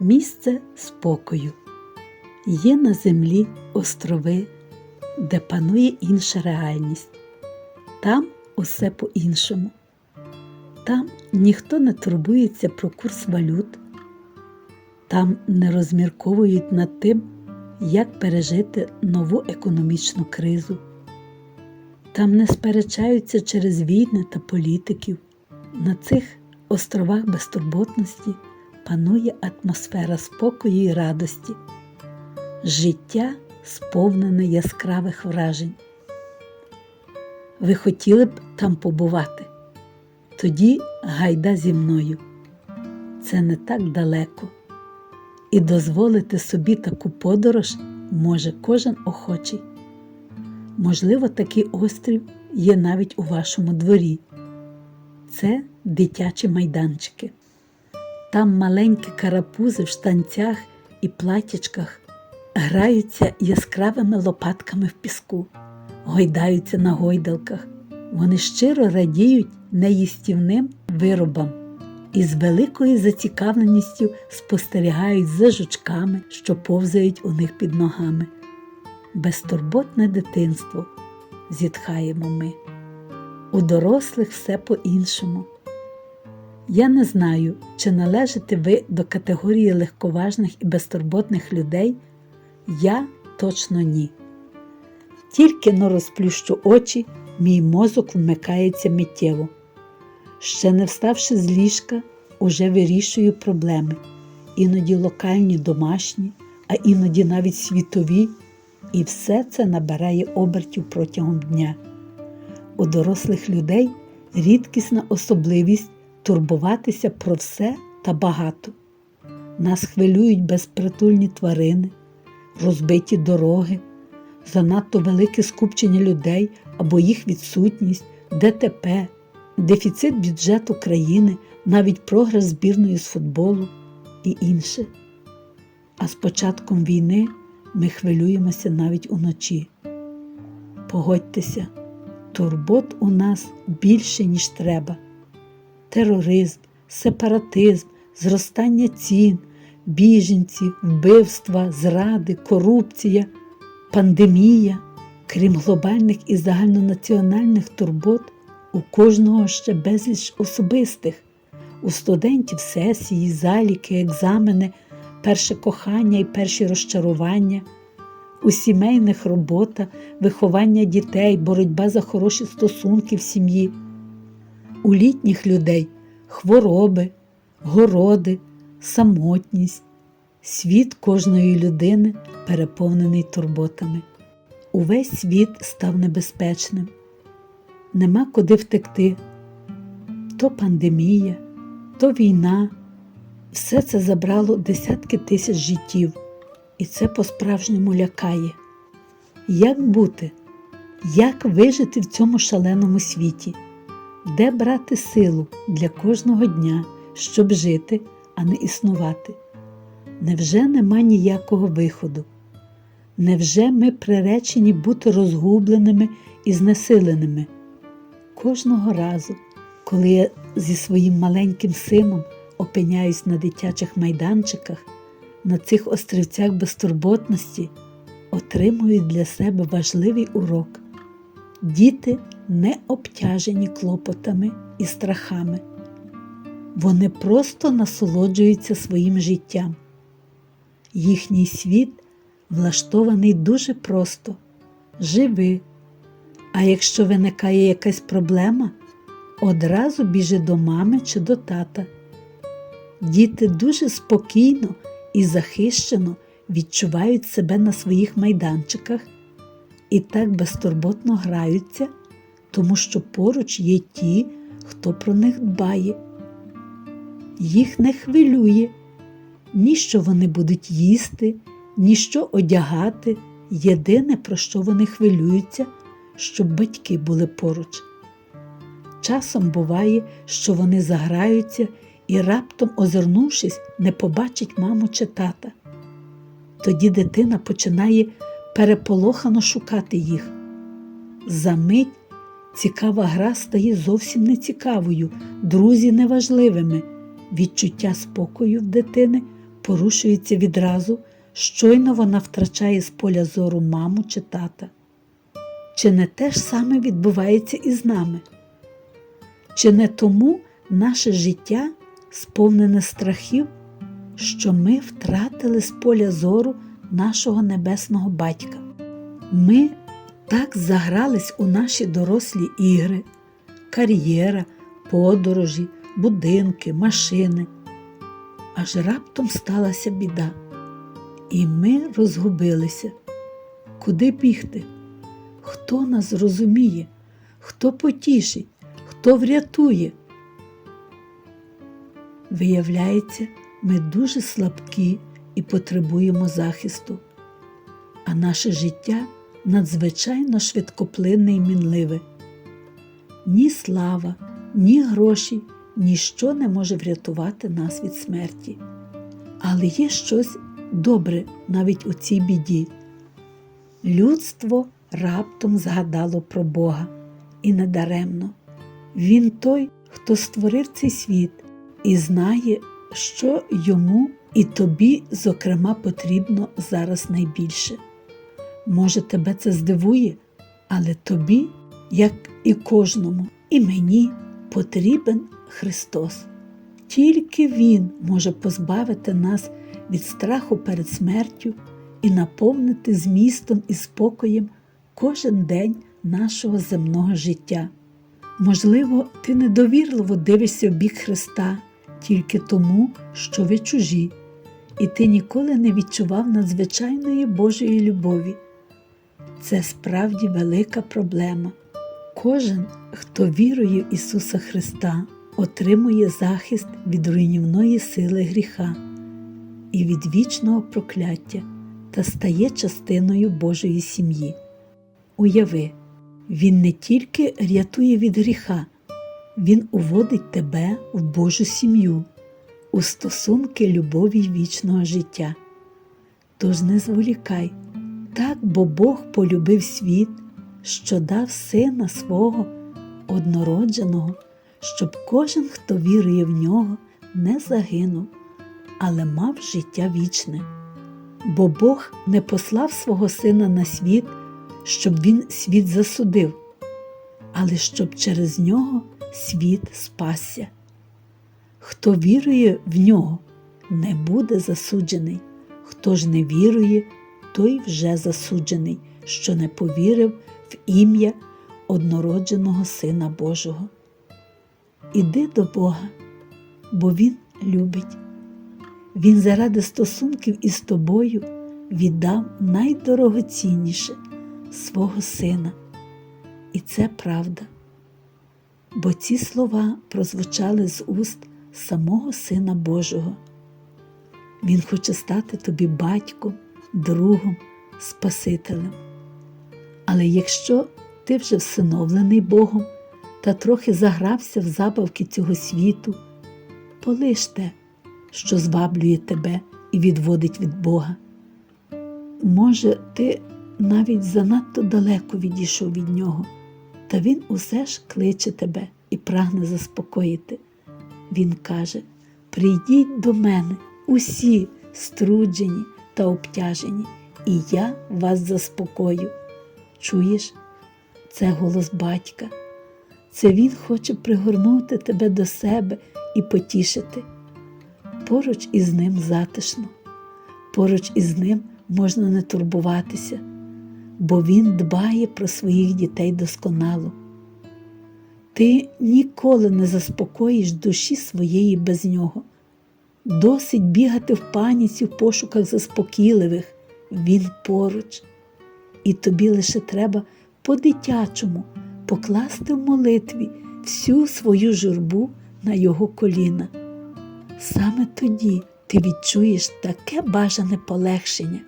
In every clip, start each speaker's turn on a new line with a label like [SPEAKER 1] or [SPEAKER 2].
[SPEAKER 1] місце спокою. Є на землі острови, де панує інша реальність. Там усе по-іншому. Там ніхто не турбується про курс валют, там не розмірковують над тим, як пережити нову економічну кризу. Там не сперечаються через війни та політиків. На цих островах безтурботності панує атмосфера спокою і радості, життя сповнене яскравих вражень. Ви хотіли б там побувати? Тоді гайда зі мною. Це не так далеко. І дозволити собі таку подорож може кожен охочий. Можливо, такий острів є навіть у вашому дворі. Це дитячі майданчики. Там маленькі карапузи в штанцях і платячках граються яскравими лопатками в піску, гойдаються на гойдалках. Вони щиро радіють неїстівним виробам і з великою зацікавленістю спостерігають за жучками, що повзають у них під ногами. Безтурботне дитинство, зітхаємо ми. У дорослих все по-іншому. Я не знаю, чи належите ви до категорії легковажних і безтурботних людей. Я точно ні. Тільки но розплющу очі, мій мозок вмикається миттєво. Ще не вставши з ліжка, уже вирішую проблеми, іноді локальні, домашні, а іноді навіть світові, і все це набирає обертів протягом дня. У дорослих людей рідкісна особливість турбуватися про все та багато. Нас хвилюють безпритульні тварини, розбиті дороги, занадто велике скупчення людей або їх відсутність, ДТП, дефіцит бюджету країни, навіть прогрес збірної з футболу і інше. А з початком війни ми хвилюємося навіть уночі. Погодьтеся, турбот у нас більше, ніж треба. Тероризм, сепаратизм, зростання цін, біженці, вбивства, зради, корупція, пандемія, крім глобальних і загальнонаціональних турбот, у кожного ще безліч особистих, у студентів сесії, заліки, екзамени, перше кохання і перші розчарування, у сімейних робота, виховання дітей, боротьба за хороші стосунки в сім'ї, у літніх людей хвороби, городи, самотність, світ кожної людини переповнений турботами. Увесь світ став небезпечним, нема куди втекти. То пандемія, то війна. Все це забрало десятки тисяч життів, і це по-справжньому лякає. Як бути? Як вижити в цьому шаленому світі? Де брати силу для кожного дня, щоб жити, а не існувати? Невже нема ніякого виходу? Невже ми приречені бути розгубленими і знесиленими? Кожного разу, коли я зі своїм маленьким сином опиняюсь на дитячих майданчиках, на цих острівцях безтурботності, отримую для себе важливий урок. Діти не обтяжені клопотами і страхами. Вони просто насолоджуються своїм життям. Їхній світ влаштований дуже просто живи. А якщо виникає якась проблема, одразу біжи до мами чи до тата. Діти дуже спокійно і захищено відчувають себе на своїх майданчиках і так безтурботно граються, тому що поруч є ті, хто про них дбає. Їх не хвилює, ні що вони будуть їсти, ні що одягати. Єдине, про що вони хвилюються, щоб батьки були поруч. Часом буває, що вони заграються і раптом, озирнувшись, не побачить маму чи тата. Тоді дитина починає переполохано шукати їх. За мить цікава гра стає зовсім нецікавою, друзі неважливими. Відчуття спокою в дитини порушується відразу, щойно вона втрачає з поля зору маму чи тата. Чи не те ж саме відбувається і з нами? Чи не тому наше життя сповнене страхів, що ми втратили з поля зору нашого небесного батька? Ми так загрались у наші дорослі ігри, кар'єра, подорожі, будинки, машини. Аж раптом сталася біда, і ми розгубилися. Куди бігти? Хто нас зрозуміє, хто потішить, хто врятує? Виявляється, ми дуже слабкі і потребуємо захисту, а наше життя надзвичайно швидкоплинне і мінливе. Ні слава, ні гроші, ніщо не може врятувати нас від смерті. Але є щось добре навіть у цій біді. Людство раптом згадало про Бога і недаремно. Він той, хто створив цей світ і знає, що йому і тобі, зокрема, потрібно зараз найбільше. Може, тебе це здивує, але тобі, як і кожному, і мені потрібен Христос. Тільки Він може позбавити нас від страху перед смертю і наповнити змістом і спокоєм кожен день нашого земного життя. Можливо, ти недовірливо дивишся в бік Христа тільки тому, що ви чужі, і ти ніколи не відчував надзвичайної Божої любові. Це справді велика проблема. Кожен, хто вірує в Ісуса Христа, отримує захист від руйнівної сили гріха і від вічного прокляття та стає частиною Божої сім'ї. Уяви, Він не тільки рятує від гріха, Він уводить тебе в Божу сім'ю, у стосунки любові вічного життя. Тож не зволікай, так бо Бог полюбив світ, що дав сина свого однородженого, щоб кожен, хто вірує в нього, не загинув, але мав життя вічне. Бо Бог не послав свого сина на світ, щоб він світ засудив, але щоб через нього світ спасся. Хто вірує в нього, не буде засуджений, хто ж не вірує, той вже засуджений, що не повірив в ім'я однородженого Сина Божого. Іди до Бога, бо Він любить. Він заради стосунків із тобою віддав найдорогоцінніше свого сина. І це правда. Бо ці слова прозвучали з уст самого Сина Божого. Він хоче стати тобі батьком, другом, Спасителем. Але якщо ти вже всиновлений Богом та трохи загрався в забавки цього світу, полиш те, що зваблює тебе і відводить від Бога. Може, ти навіть занадто далеко відійшов від нього, та Він усе ж кличе тебе і прагне заспокоїти. Він каже: Прийдіть до мене, усі струджені та обтяжені, і я вас заспокою. Чуєш? Це голос батька. Це Він хоче пригорнути тебе до себе і потішити. Поруч із ним затишно, поруч із ним можна не турбуватися, бо Він дбає про своїх дітей досконало. Ти ніколи не заспокоїш душі своєї без нього. Досить бігати в паніці в пошуках заспокійливих, він поруч, і тобі лише треба по-дитячому покласти в молитві всю свою журбу на його коліна. Саме тоді ти відчуєш таке бажане полегшення,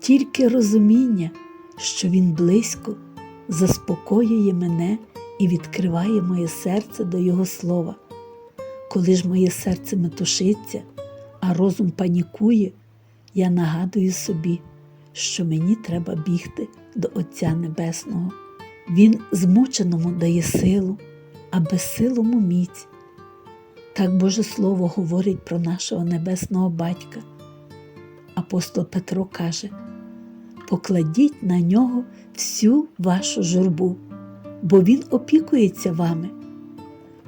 [SPEAKER 1] тільки розуміння, що він близько заспокоює мене і відкриває моє серце до Його слова. Коли ж моє серце метушиться, а розум панікує, я нагадую собі, що мені треба бігти до Отця Небесного. Він змученому дає силу, а безсилому міць. Так Боже Слово говорить про нашого небесного батька. Апостол Петро каже: покладіть на нього всю вашу журбу, бо Він опікується вами.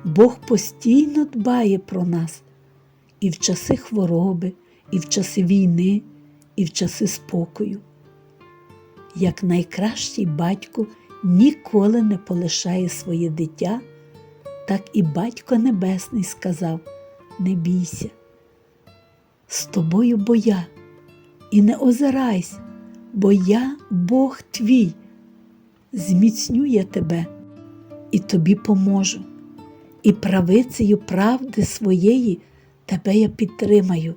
[SPEAKER 1] Бог постійно дбає про нас і в часи хвороби, і в часи війни, і в часи спокою. Як найкращий батько ніколи не полишає своє дитя, так і Батько Небесний сказав: Не бійся, з тобою бо я, і не озирайся, бо я Бог твій, зміцню я тебе і тобі поможу, і правицею правди своєї тебе я підтримаю.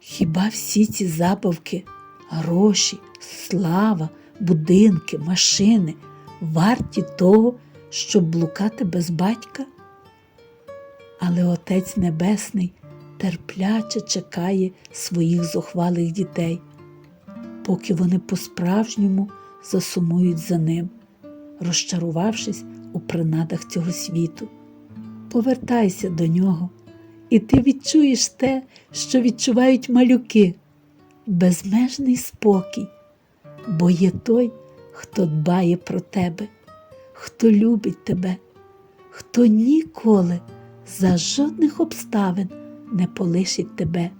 [SPEAKER 1] Хіба всі ці забавки, гроші, слава, будинки, машини варті того, щоб блукати без батька? Але Отець Небесний терпляче чекає своїх зухвалих дітей, поки вони по-справжньому засумують за ним, розчарувавшись у принадах цього світу. Повертайся до нього, і ти відчуєш те, що відчувають малюки, безмежний спокій, бо є той, хто дбає про тебе, хто любить тебе, хто ніколи за жодних обставин не полишить тебе.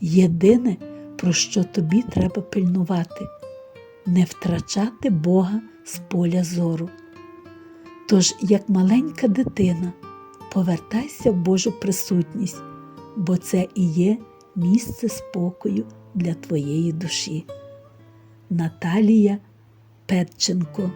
[SPEAKER 1] Єдине, про що тобі треба пильнувати, не втрачати Бога з поля зору. Тож, як маленька дитина, повертайся в Божу присутність, бо це і є місце спокою для твоєї душі. Наталія Петченко